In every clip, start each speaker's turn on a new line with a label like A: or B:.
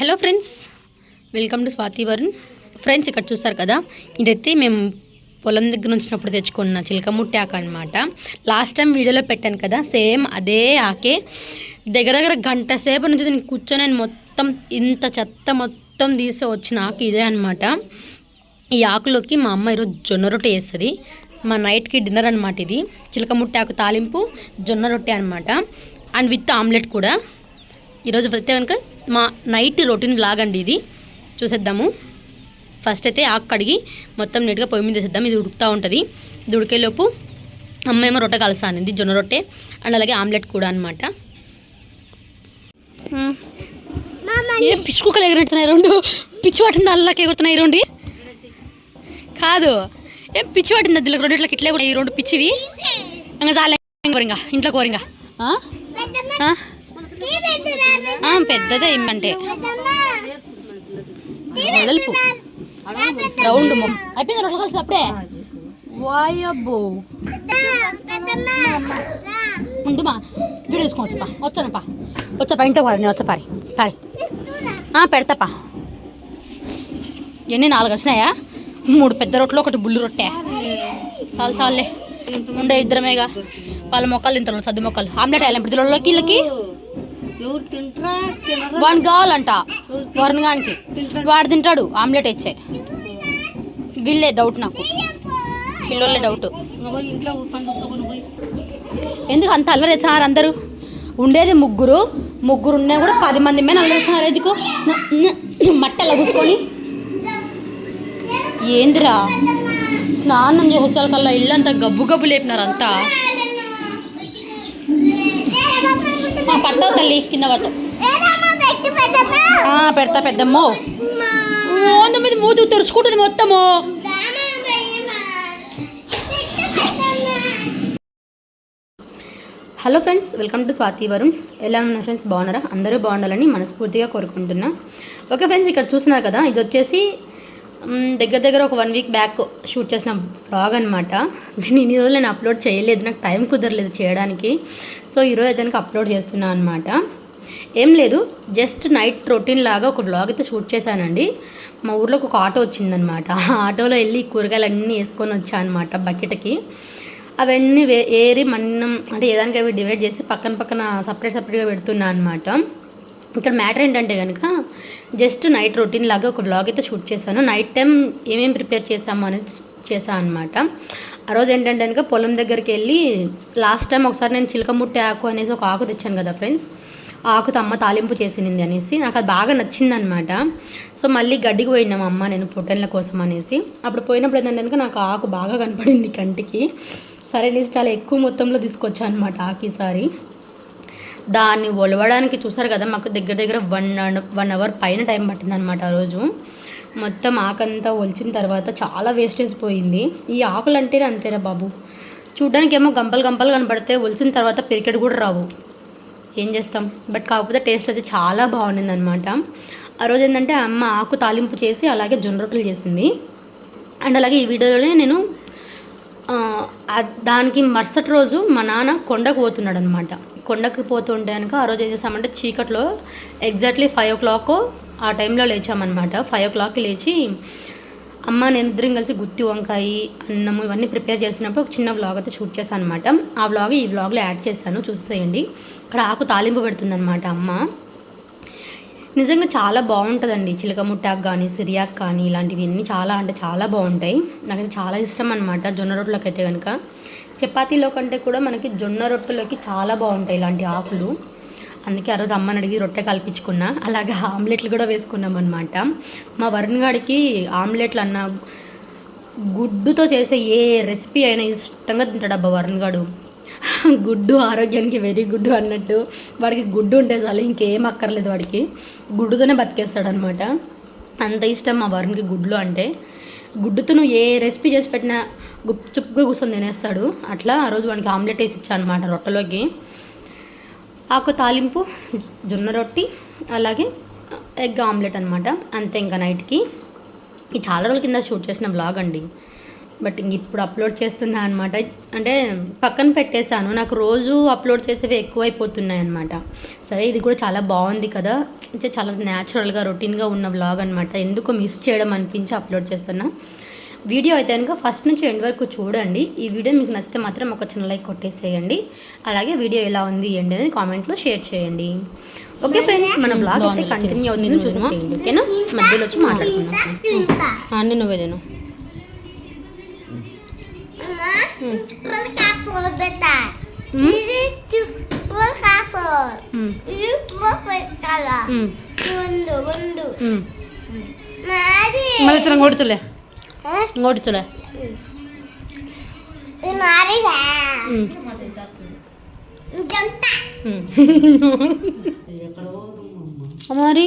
A: Hello friends welcome to Swathi Varun friends ఇక్కడ చూసారు కదా? ఇదైతే మేము పొలం దగ్గర నుంచినప్పుడు తెచ్చుకున్న చిలకముట్టి ఆక అనమాట లాస్ట్ టైం వీడియోలో పెట్టాను కదా? సేమ్ అదే ఆకే. దగ్గర దగ్గర గంట సేపు నుంచి నేను కూర్చొని నేను మొత్తం ఇంత చెత్త మొత్తం తీసి వచ్చిన ఆకు ఇదే అనమాట ఈ ఆకులోకి మా అమ్మ ఈరోజు జొన్న రొట్టె వేస్తుంది మా నైట్కి డిన్నర్ అనమాట ఇది. చిలకముట్టి ఆకు తాలింపు జొన్న రొట్టె అనమాట అండ్ విత్ ఆమ్లెట్ కూడా. ఈరోజు అయితే కనుక మా నైట్ రొటీన్ బ్లాగ్ అండి ఇది. చూసేద్దాము. ఫస్ట్ అయితే ఆకు కడిగి మొత్తం నీట్గా పొయ్యి మీద వేసేద్దాం. ఇది ఉడుకుతూ ఉంటుంది. ఇది ఉడికేలోపు అమ్మ ఏమో రొట్టె కలసానింది జొన్న రొట్టె అండ్ అలాగే ఆమ్లెట్ కూడా అనమాట ఏ పిచ్చి కుక్కలు ఎగురుతున్నాయి రెండు? పిచ్చి పట్టింది అల్లకి ఎగురుతున్నాయి రెండు? కాదు. ఏం పిచ్చి పట్టింది అది రెండు ఇట్లా ఇట్లే కూడా ఈ రెండు పిచ్చివి? ఇంకా చాలే. కోరింగా ఇంట్లో కోరింగా పెద్దదే ఇమ్మంటే. వదలుపు రౌండ్ అయిపోయింది రొట్టెలు కలిసి అప్పుడే. వాయబ్బో. ఉండుమా వీడియో తీసుకోవచ్చుపా వచ్చానపా వచ్చాపా ఇంట్లో పారి నేను వచ్చా పారి. పారి. ఆ, పెడతాపా. ఎన్ని నాలుగు వచ్చినాయా? మూడు పెద్ద రొట్టెలు ఒకటి బుల్లి రొట్టె. చాలు చాలులే. ఉండే ఇద్దరమేగా. వాళ్ళ మొక్కలు తింటారు సద్దు మొక్కలు. ఆమ్లెట్ వేయాలి ఇప్పుడు దీనిలోకి వీళ్ళకి
B: ఎవరు తింటారా? తినరా?
A: వాడికి కావాలంట. వరుణ్ గానికి. వాడు తింటాడు. ఆమ్లెట్ ఇచ్చే. వీళ్ళే డౌట్ నాకు. పిల్లోళ్ళే డౌట్
B: నువ్వు పోయి ఇంట్లో పని చూసుకోకుండా పోయి.
A: ఎందుకు అంత అల్లరి సార్ అందరూ? ఉండేది ముగ్గురు. ముగ్గురు ఉన్నా కూడా పది మంది మీద అల్లరి సార్ ఎందుకు? మట్టెలా కూర్చుకొని ఏందిరా? స్నానం చేసి వచ్చాకల్లా ఇల్లు అంతా గబ్బు గబ్బు లేపినారు అంతా పట్టవు తల్లి కింద పట్టవు ఆ, పెడతా పెద్దమ్మో. మీద మూతు తెరుచుకుంటుంది మొత్తము. Hello friends welcome to Swathi Varun. ఎలా ఉన్నారు ఫ్రెండ్స్? బాగున్నారా? అందరూ బాగుండాలని మనస్ఫూర్తిగా కోరుకుంటున్నా. ఓకే ఫ్రెండ్స్ ఇక్కడ చూస్తున్నారు కదా ఇది వచ్చేసి దగ్గర దగ్గర ఒక వన్ వీక్ బ్యాక్ షూట్ చేసిన బ్లాగ్ అనమాట నేను ఇన్ని రోజులు నేను అప్లోడ్ చేయలేదు నాకు టైం కుదరలేదు చేయడానికి. సో ఈరోజు అయితే అప్లోడ్ చేస్తున్నాను అనమాట ఏం లేదు జస్ట్ నైట్ రొటీన్ లాగా ఒక బ్లాగ్ అయితే షూట్ చేశానండి. మా ఊర్లోకి ఒక ఆటో వచ్చిందనమాట ఆ ఆటోలో వెళ్ళి కూరగాయలు అన్నీ వేసుకొని వచ్చా అనమాట బకెట్కి. అవన్నీ వే ఏరి మన్నం అంటే ఏదానికి అవి డివైడ్ చేసి పక్కన పక్కన సపరేట్ సపరేట్గా పెడుతున్నా అనమాట ఇక్కడ మ్యాటర్ ఏంటంటే కనుక జస్ట్ నైట్ రొటీన్ లాగా ఒక బ్లాగ్ అయితే షూట్ చేశాను. నైట్ టైం ఏమేమి ప్రిపేర్ చేసాము అనేది చేశాను అనమాట ఆ రోజు ఏంటంటే కనుక పొలం దగ్గరికి వెళ్ళి లాస్ట్ టైం ఒకసారి నేను చిలకముట్టి ఆకు అనేసి ఒక ఆకు తెచ్చాను కదా ఫ్రెండ్స్ ఆకుతో అమ్మ తాలింపు చేసింది అనేసి. నాకు అది బాగా నచ్చింది అనమాట సో మళ్ళీ గడ్డికి పోయినాం అమ్మ నేను పొట్టెన్ల కోసం అనేసి. అప్పుడు పోయినప్పుడు ఏంటంటే కనుక నాకు ఆకు బాగా కనపడింది కంటికి. సరే అనేసి చాలా ఎక్కువ మొత్తంలో తీసుకొచ్చాను అనమాట ఆకు ఈసారి. దాన్ని ఒలవడానికి చూసారు కదా మాకు దగ్గర దగ్గర వన్ వన్ అవర్ పైన టైం పట్టింది అనమాట ఆ రోజు. మొత్తం ఆకంతా ఒలిచిన తర్వాత చాలా వేస్టేజ్ పోయింది. ఈ ఆకులు అంటేనే అంతేరా బాబు. చూడ్డానికి ఏమో గంపలు గంపలు కనపడితే ఒలిచిన తర్వాత పెరికెట్ కూడా రావు. ఏం చేస్తాం? బట్ కాకపోతే టేస్ట్ అయితే చాలా బాగుండింది అనమాట ఆ రోజు ఏంటంటే అమ్మ ఆకు తాలింపు చేసి అలాగే జొన్న రొట్టెలు చేసింది. అండ్ అలాగే ఈ వీడియోలోనే నేను దానికి మరుసటి రోజు మా నాన్న కొండకు పోతున్నాడు అనమాట కొండకు పోతుంటే కనుక ఆ రోజు ఏం చేసామంటే చీకట్లో ఎగ్జాక్ట్లీ ఫైవ్ ఓ క్లాక్ ఆ టైంలో లేచామన్నమాట. ఫైవ్ ఓ క్లాక్ లేచి అమ్మ నేను ఇద్దరం కలిసి గుత్తి వంకాయ అన్నము ఇవన్నీ ప్రిపేర్ చేసినప్పుడు ఒక చిన్న వ్లాగ్ అయితే షూట్ చేశాను అనమాట ఆ వ్లాగ్ ఈ వ్లాగ్లో యాడ్ చేశాను. చూసేయండి. ఇక్కడ ఆకు తాలింపు పెడుతుందన్నమాట అమ్మ. నిజంగా చాలా బాగుంటుందండి. చిలకముట్టాకు కానీ సిరియాక్ కానీ ఇలాంటివి అన్నీ చాలా అంటే చాలా బాగుంటాయి. నాకైతే చాలా ఇష్టం అనమాట జొన్న రొట్టెలకు అయితే కనుక చపాతీలో కంటే కూడా మనకి జొన్న రొట్టెలోకి చాలా బాగుంటాయి ఇలాంటి ఆకులు. అందుకే ఆ రోజు అమ్మని అడిగి రొట్టె కల్పించుకున్నా. అలాగే ఆమ్లెట్లు కూడా వేసుకున్నాం అనమాట మా వరుణ్ గాడికి ఆమ్లెట్లు అన్న గుడ్డుతో చేసే ఏ రెసిపీ అయినా ఇష్టంగా తింటాడు అబ్బా వరుణ్ గాడు. గుడ్డు ఆరోగ్యానికి వెరీ గుడ్డు అన్నట్టు. వాడికి గుడ్డు ఉంటే చాలు ఇంకేం అక్కర్లేదు వాడికి. గుడ్డుతోనే బతికేస్తాడు అనమాట అంత ఇష్టం మా వరుణ్కి గుడ్లు అంటే. గుడ్డుతో నువ్వు ఏ రెసిపీ చేసి పెట్టినా గుప్చుప్గా కూర్చొని తినేస్తాడు. అట్లా ఆ రోజు వాడికి ఆమ్లెట్ వేసి ఇచ్చా అనమాట రొట్టెలోకి. ఆకు తాలింపు జొన్న రొట్టి అలాగే ఎగ్ ఆమ్లెట్ అనమాట అంతే ఇంకా నైట్కి. ఈ చాలా రోజుల కింద షూట్ చేసిన బ్లాగ్ అండి. బట్ ఇంక ఇప్పుడు అప్లోడ్ చేస్తున్నా అనమాట అంటే పక్కన పెట్టేశాను. నాకు రోజు అప్లోడ్ చేసేవి ఎక్కువైపోతున్నాయి అనమాట సరే ఇది కూడా చాలా బాగుంది కదా. అంటే చాలా న్యాచురల్గా రొటీన్గా ఉన్న వ్లాగ్ అనమాట ఎందుకు మిస్ చేయడం అనిపించి అప్లోడ్ చేస్తున్నా. వీడియో అయితే కనుక ఫస్ట్ నుంచి ఎండ్ వరకు చూడండి. ఈ వీడియో మీకు నచ్చితే మాత్రం ఒక చిన్న లైక్ కొట్టేసేయండి. అలాగే వీడియో ఎలా ఉంది ఏంటి అనేది కామెంట్లో షేర్ చేయండి. ఓకే ఫ్రెండ్స్ మన బ్లాగ్ అయితే కంటిన్యూ అవుతుంది. చూసేసేయండి ఓకేనా? మధ్యలో వచ్చి మాట్లాడుకుందాం. అన్నీ నువ్వే తిను Hmm?
C: Bundu bundu.
A: మ్మ్.
C: Mari.
A: మళ్ళీ తిన కొడుతులే
C: Eh?
B: పోతున్నామ్మా
A: మరి.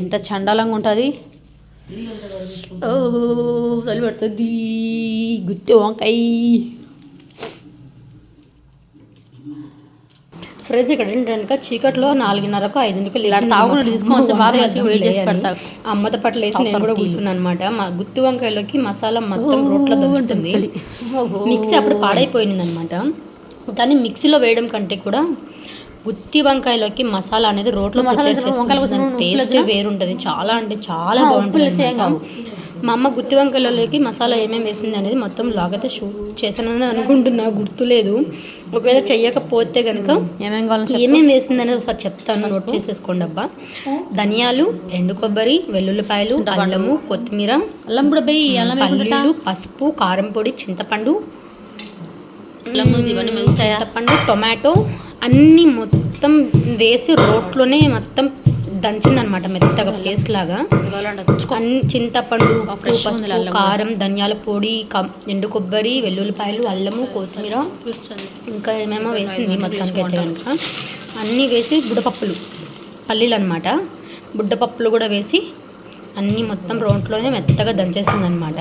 A: ఎంత చండాలంగా ఉంటుంది చలి పడుతుంది. గుత్తి వంకాయ. ఫ్రెండ్స్ ఇక్కడ ఏంటంటే చీకట్లో నాలుగున్నరకు ఐదున్నరకు ఇలా తాగుడు తీసుకోవచ్చు బాగా మంచిగా వెయిట్ చేసి పెడతా అమ్మత పట్ల వేసి నేను కూడా కూర్చున్నాను అనమాట మా గుత్తి వంకాయలోకి మసాలా మొత్తం రోట్లో దంచుతుంది. మిక్సీ అప్పుడు పాడైపోయింది అనమాట దాన్ని మిక్సీలో వేయడం కంటే కూడా గుత్తి వంకాయలోకి మసాలా అనేది రోట్లో టేస్ట్ వేరుంటుంది. చాలా అంటే చాలా బాగుంటుంది. మా అమ్మ గుత్తి వంకాయలలోకి మసాలా ఏమేమి వేసింది అనేది మొత్తం లాగైతే షూట్ చేశానని అనుకుంటున్నా గుర్తులేదు. ఒకవేళ చెయ్యకపోతే కనుక ఏమేమి కావాలి ఏమేమి వేసింది అనేది ఒకసారి చెప్తాను. నోట్ చేసేసుకోండి అబ్బా. ధనియాలు ఎండు కొబ్బరి వెల్లుల్లిపాయలు అల్లము కొత్తిమీర అల్లం కూడా పల్లీలు పసుపు కారం పొడి చింతపండు చింతపండు టొమాటో అన్నీ మొత్తం వేసి రోట్లోనే మొత్తం దంచిందనమాట మెత్తగా పేస్ట్ లాగా. అన్ని చింతపండు పసుపు కారం ధనియాల పొడి కం- ఎండు కొబ్బరి వెల్లుల్లిపాయలు అల్లము కొత్తిమీర. ఇంకా ఏమేమో వేసింది మొత్తానికి అయితే కనుక అన్నీ వేసి బుడపప్పులు పల్లీలు అనమాట బుడ్డపప్పులు కూడా వేసి అన్నీ మొత్తం రోట్లోనే మెత్తగా దంచేసింది అనమాట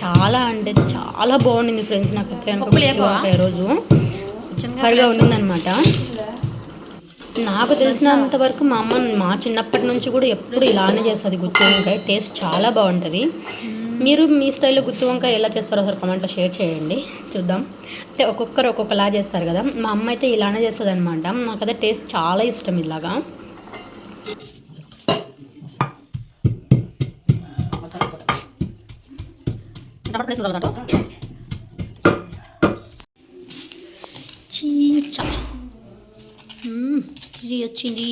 A: చాలా అంటే చాలా బాగుండింది ఫ్రెండ్స్ నాకు అయితే కనుక గుత్తి వంకాయ రోజు. సూపర్గా ఉండిందనమాట నాకు తెలిసినంత వరకు మా అమ్మ మా చిన్నప్పటి నుంచి కూడా ఎప్పుడు ఇలానే చేస్తుంది గుత్తి వంకాయ. టేస్ట్ చాలా బాగుంటుంది. మీరు మీ స్టైల్లో గుత్తి వంకాయ ఎలా చేస్తారో ఒకసారి కమెంట్లో షేర్ చేయండి. చూద్దాం. అంటే ఒక్కొక్కరు ఒక్కొక్కలా చేస్తారు కదా. మా అమ్మ అయితే ఇలానే చేస్తుంది అనమాట నాకైతే టేస్ట్ చాలా ఇష్టం ఇలాగా. చీచా మ్మ్, వచ్చింది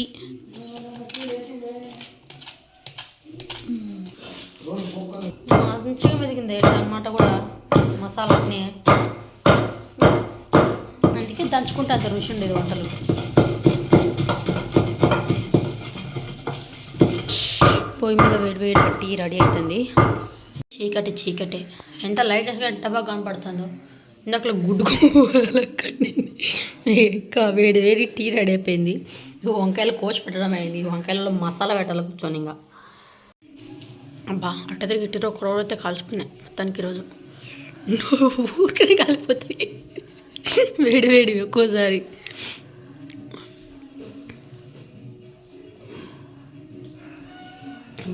A: మంచిగా మెదిగింది టమాటా కూడా మసాలాని అందుకే దంచుకుంటే అంత రుచి ఉండేది వంటలు. పొయ్యి మీద వేడి వేడి టీ రెడీ అవుతుంది చీకటి చీకటి. ఎంత లైట్గా ఎంత బాగా కనపడుతుందో ఇందాక గుడ్డు ఇంకా వేడి వేడి టీ రెడీ అయిపోయింది. వంకాయలు కోసి పెట్టడం అయింది. వంకాయలలో మసాలా పెట్టాలి కూర్చొని ఇంకా. అబ్బా అట్ట తిరిగి ఇట్టిరో ఒక రోజు అయితే కాల్చుకున్నాయి మొత్తానికి ఈరోజు. ఊరికనే కాలిపోతాయి వేడి వేడి ఒక్కోసారి.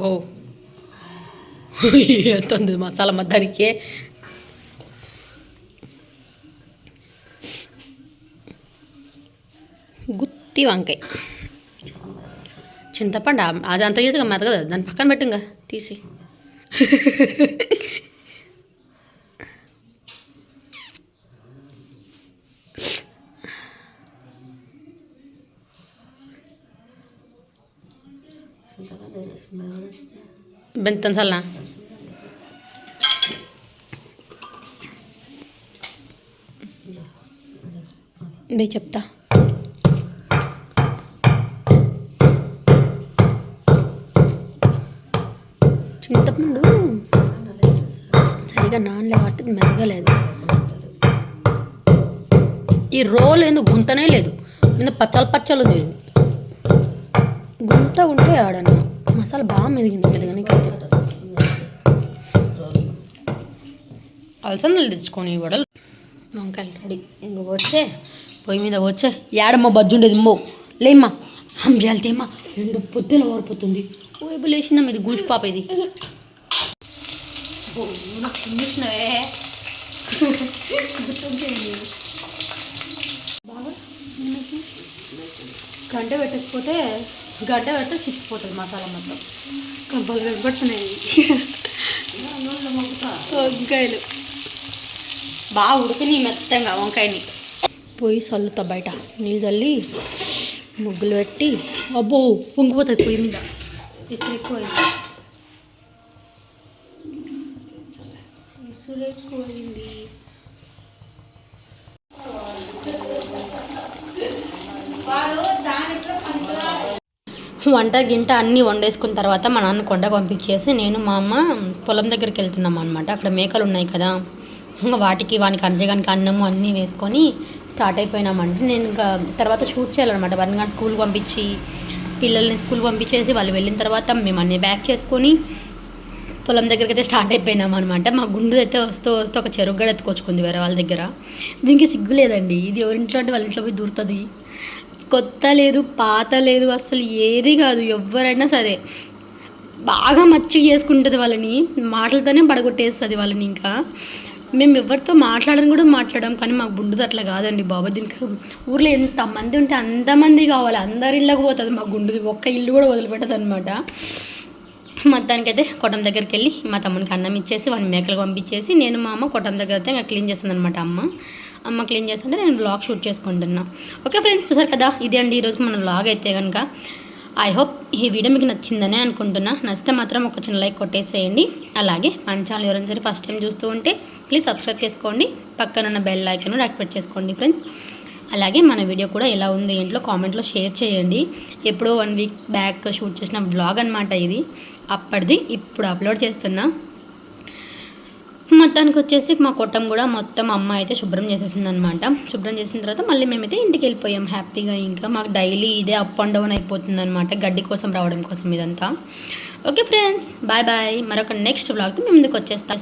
A: బో ఎంత ఉంది మసాలా మొత్తానికి గుత్తి వంకాయ. చింతపండు అది అంత ఈజీగా కదా దాన్ని పక్కన పెట్టుగా తీసి. బెంతం సల్నా? బే చెప్తా. మెదగలేదు. మెరగలేదు ఈ రోల్ ఎందుకు గుంతనే లేదు. మీద పచ్చలు పచ్చలు ఉంది. గుంత ఉంటే ఆడన్న మసాలా బాగా మెదిగింది మెదగనికైతే. అలసందలు తెచ్చుకొని వడలు. వంకాయలు రెడీ. ఇంక వచ్చే. పొయ్యి మీద వచ్చే. ఏడమ్మ బజ్జు ఉండేది మో. లేమ్మా. హంజాలితేమ్మా రెండు పొద్దున ఓరిపోతుంది ఓ లేచిందమ్మా ఇది గుంజు పాప ఇది? చూసినవే గుర్తుంచేయండి బాగా గంట పెట్టకపోతే గంట పెడితే చిక్కిపోతుంది మసాలా మొత్తం పెడుతున్నాయి వంకాయలు బాగా ఉడికినాయి మెత్తంగా వంకాయని పొయ్యి చల్లుతా బయట నీళ్ళు చల్లి ముగ్గులు పెట్టి అబ్బో పొంగిపోతుంది పొయ్యి మీద ఇసురు ఎక్కువైంది వంట గింట అన్నీ వండేసుకున్న తర్వాత మా నాన్న కొండకు పంపించేసి నేను మా అమ్మ పొలం దగ్గరికి వెళ్తున్నాం అనమాట అక్కడ మేకలు ఉన్నాయి కదా. ఇంకా వాటికి వానికి అంజగానికి అన్నము అన్నీ వేసుకొని స్టార్ట్ అయిపోయినామంటే నేను ఇంకా తర్వాత షూట్ చేయాలన్నమాట. వన్ స్కూల్కి పంపించి పిల్లల్ని స్కూల్కి పంపించేసి వాళ్ళు వెళ్ళిన తర్వాత మేము అన్నీ బ్యాక్ చేసుకొని పొలం దగ్గరికి అయితే స్టార్ట్ అయిపోయినాం అనమాట మా గుండు అయితే వస్తూ వస్తూ ఒక చెరుకు ఎత్తుకొచ్చుకుంది వేరే వాళ్ళ దగ్గర. దీనికి సిగ్గు లేదండి. ఇది ఎవరింట్లో అంటే వాళ్ళ ఇంట్లో పోయి దూరుతుంది. కొత్త లేదు పాత లేదు అసలు ఏది కాదు. ఎవరైనా సరే బాగా మచ్చి చేసుకుంటుంది వాళ్ళని. మాటలతోనే పడగొట్టేస్తుంది వాళ్ళని ఇంకా. మేము ఎవరితో మాట్లాడడం కూడా మాట్లాడడం కానీ మాకు గుండుది అట్లా కాదండి బాబా. దీనికి ఊర్లో ఎంతమంది ఉంటే అంతమంది కావాలి. అందరి ఇళ్ళకు పోతుంది మా గుండుది. ఒక్క ఇల్లు కూడా వదిలిపెట్టదు అనమాట మొత్తానికైతే కొట్టం దగ్గరికి వెళ్ళి మా తమ్మునికి అన్నం ఇచ్చేసి వాడిని మేకలు పంపించేసి నేను మా అమ్మ కొట్టం దగ్గర అయితే ఇంకా క్లీన్ చేస్తుంది అనమాట అమ్మ. అమ్మ క్లీన్ చేస్తుంటే నేను బ్లాగ్ షూట్ చేసుకుంటున్నా. ఓకే ఫ్రెండ్స్ చూసారు కదా? ఇదే అండి ఈరోజు మన బ్లాగ్ అయితే కనుక ఐ హోప్ ఈ వీడియో మీకు నచ్చిందని అనుకుంటున్నా. నచ్చితే మాత్రం ఒక చిన్న లైక్ కొట్టేసేయండి. అలాగే మన ఛానల్ ఎవరైనా సరే ఫస్ట్ టైం చూస్తూ ఉంటే ప్లీజ్ సబ్స్క్రైబ్ చేసుకోండి. పక్కన ఉన్న బెల్ ఐకన్ యాక్టివేట్ చేసుకోండి ఫ్రెండ్స్ అలాగే మన వీడియో కూడా ఎలా ఉంది ఏంట్లో కామెంట్లో షేర్ చేయండి. ఎప్పుడో వన్ వీక్ బ్యాక్ షూట్ చేసిన బ్లాగ్ అనమాట ఇది. అప్పటిది ఇప్పుడు అప్లోడ్ చేస్తున్నా. మొత్తానికి వచ్చేసి మా కొట్టం కూడా మొత్తం అమ్మ అయితే శుభ్రం చేసేసింది అనమాట శుభ్రం చేసిన తర్వాత మళ్ళీ మేమైతే ఇంటికి వెళ్ళిపోయాం హ్యాపీగా ఇంకా. మాకు డైలీ ఇదే అప్ అండ్ డౌన్ అయిపోతుంది అనమాట గడ్డి కోసం రావడం కోసం ఇదంతా. ఓకే ఫ్రెండ్స్ బాయ్ బాయ్ మరొక నెక్స్ట్ బ్లాగ్తో మేము ముందుకు వచ్చేస్తాం.